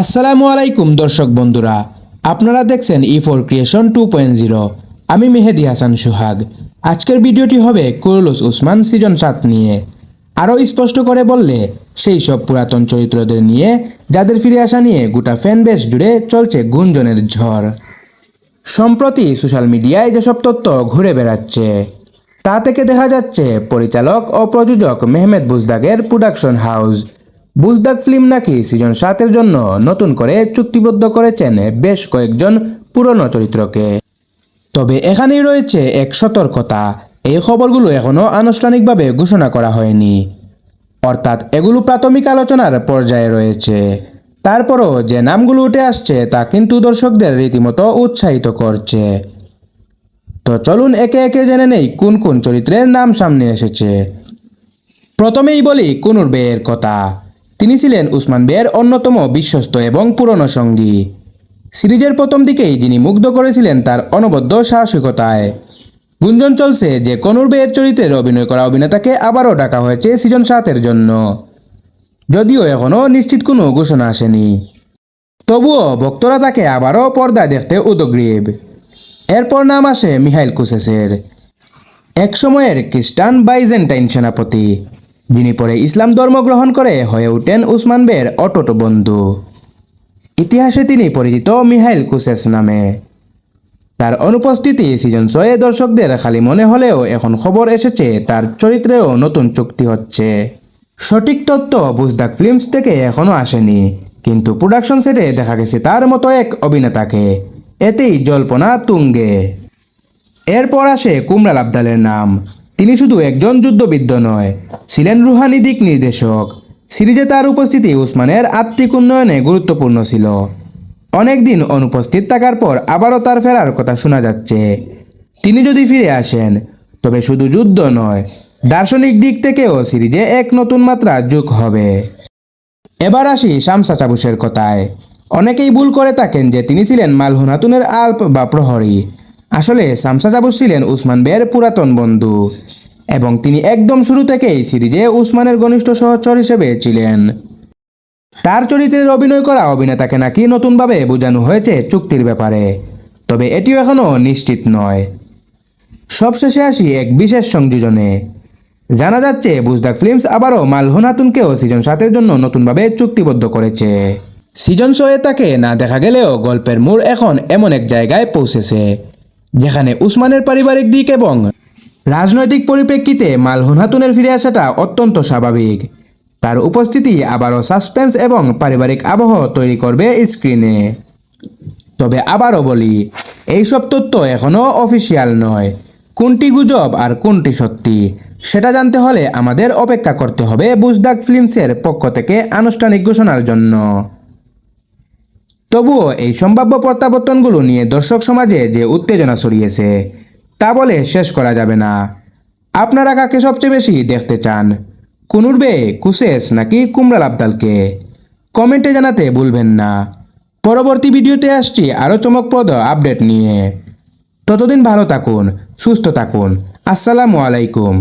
আসসালামু আলাইকুম, দর্শক বন্ধুরা। আপনারা দেখছেন E four creation two point zero আমি মেহেদি হাসান সুহাগ। আজকের ভিডিওটি হবে কুরুলুস উসমান সিজন সাত নিয়ে। আরও স্পষ্ট করে বললে, সেই সব পুরাতন চরিত্রদের নিয়ে, যাদের ফিরে আসা নিয়ে গোটা ফ্যান বেস জুড়ে চলছে গুঞ্জনের ঝড়। সম্প্রতি সোশ্যাল মিডিয়ায় যেসব তথ্য ঘুরে বেড়াচ্ছে, তা থেকে দেখা যাচ্ছে পরিচালক ও প্রযোজক মেহমেদ বুজদাগের প্রোডাকশন হাউস বুজদাগ ফিল্ম নাকি সিজন সাতের জন্য নতুন করে চুক্তিবদ্ধ করেছেন বেশ কয়েকজন পুরনো চরিত্রকে। তবে এখানেই রয়েছে এক সতর্কতা। এই খবরগুলো এখনও আনুষ্ঠানিকভাবে ঘোষণা করা হয়নি। অর্থাৎ এগুলো প্রাথমিক আলোচনার পর্যায়ে রয়েছে। তারপরও যে নামগুলো উঠে আসছে তা কিন্তু দর্শকদের রীতিমতো উৎসাহিত করছে। তো চলুন একে একে জেনে নেই কোন কোন চরিত্রের নাম সামনে এসেছে। প্রথমেই বলি কুনুর বেয়ের কথা। তিনি ছিলেন উসমান বেয়ের অন্যতম বিশ্বস্ত এবং পুরনো সঙ্গী। সিরিজের প্রথম দিকেই যিনি মুগ্ধ করেছিলেন তার অনবদ্য সাহসিকতায়। গুঞ্জন চলছে যে কনুর বেয়ের চরিত্রের অভিনয় করা অভিনেতাকে আবারও ডাকা হয়েছে সিজন সাতের জন্য। যদিও এখনও নিশ্চিত কোনো ঘোষণা আসেনি। তবুও ভক্তরা তাকে আবারও পর্দায় দেখতে উদগ্রীব। এরপর নাম আসে মিহাইল কুসেসের। এক সময়ের খ্রিস্টান বাইজেন্টাইন সেনাপতি। যিনি পরে ইসলাম ধর্ম গ্রহণ করে হয়ে ওঠেন উসমান বের অটট বন্ধু। ইতিহাসে তিনি পরিচিত মিহাইল কুসেস নামে। তার অনুপস্থিতি সিজন ছয়ে দর্শকদের খালি মনে হলেও এখন খবর এসেছে তার চরিত্রেও নতুন চুক্তি হচ্ছে। সঠিক তথ্য বুজদাক ফিল্মস থেকে এখনও আসেনি, কিন্তু প্রোডাকশন সেটে দেখা গেছে তার মতো এক অভিনেতাকে। এতেই জল্পনা তুঙ্গে। এরপর আসে কুমরাল আবদালের নাম। তিনি শুধু একজন যুদ্ধবিদ্য নয়, ছিলেন রুহানি দিক নির্দেশক। সিরিজে তার উপস্থিতি উসমানের আত্মিক উন্নয়নে গুরুত্বপূর্ণ ছিল। অনেকদিন অনুপস্থিত থাকার পর আবারও তার ফেরার কথা শোনা যাচ্ছে। তিনি যদি ফিরে আসেন, তবে শুধু যুদ্ধ নয়, দার্শনিক দিক থেকেও সিরিজে এক নতুন মাত্রা যোগ হবে। এবার আসি শামসা চাবুসের কথায়। অনেকেই ভুল করে থাকেন যে তিনি ছিলেন মালহুন হাতুনের আল্প বা প্রহরী। আসলে শামসা চাবুস ছিলেন উসমান বের পুরাতন বন্ধু এবং তিনি একদম শুরু থেকেই সিরিজে উসমানের ঘনিষ্ঠ সহচর হিসেবে ছিলেন। তার চরিত্রের অভিনয় করা অভিনেতাকে নাকি নতুনভাবে বোঝানো হয়েছে চুক্তির ব্যাপারে, তবে এটিও এখনও নিশ্চিত নয়। সবশেষে আসি এক বিশেষ সংযোজনে। জানা যাচ্ছে বুজদাক ফিল্মস আবারও মালহুন হাতুনকেও সিজন সাতের জন্য নতুনভাবে চুক্তিবদ্ধ করেছে। সিজন ছয়ে তাকে না দেখা গেলেও গল্পের মূল এখন এমন এক জায়গায় পৌঁছেছে। যেখানে উসমানের পারিবারিক দিক এবং রাজনৈতিক পরিপ্রেক্ষিতে মালহুন হাতুনের ফিরে আসাটা অত্যন্ত স্বাভাবিক। তার উপস্থিতি আবারও সাসপেন্স এবং পারিবারিক আবহ তৈরি করবে স্ক্রিনে। তবে আবারও বলি, এইসব তথ্য এখনও অফিসিয়াল নয়। কোনটি গুজব আর কোনটি সত্যি, সেটা জানতে হলে আমাদের অপেক্ষা করতে হবে বুজদাক ফিল্মসের পক্ষ থেকে আনুষ্ঠানিক ঘোষণার জন্য। তবুও এই সম্ভাব্য প্রত্যাবর্তনগুলো নিয়ে দর্শক সমাজে যে উত্তেজনা ছড়িয়েছে, তা বলে শেষ করা যাবে না। আপনারা কাকে সবচেয়ে বেশি দেখতে চান, কুনুরবে, কুসেস নাকি কুমরাল আবদালকে? কমেন্টে জানাতে ভুলবেন না। পরবর্তী ভিডিওতে আসছি আরও চমকপ্রদ আপডেট নিয়ে। ততদিন ভালো থাকুন, সুস্থ থাকুন। আসসালামু আলাইকুম।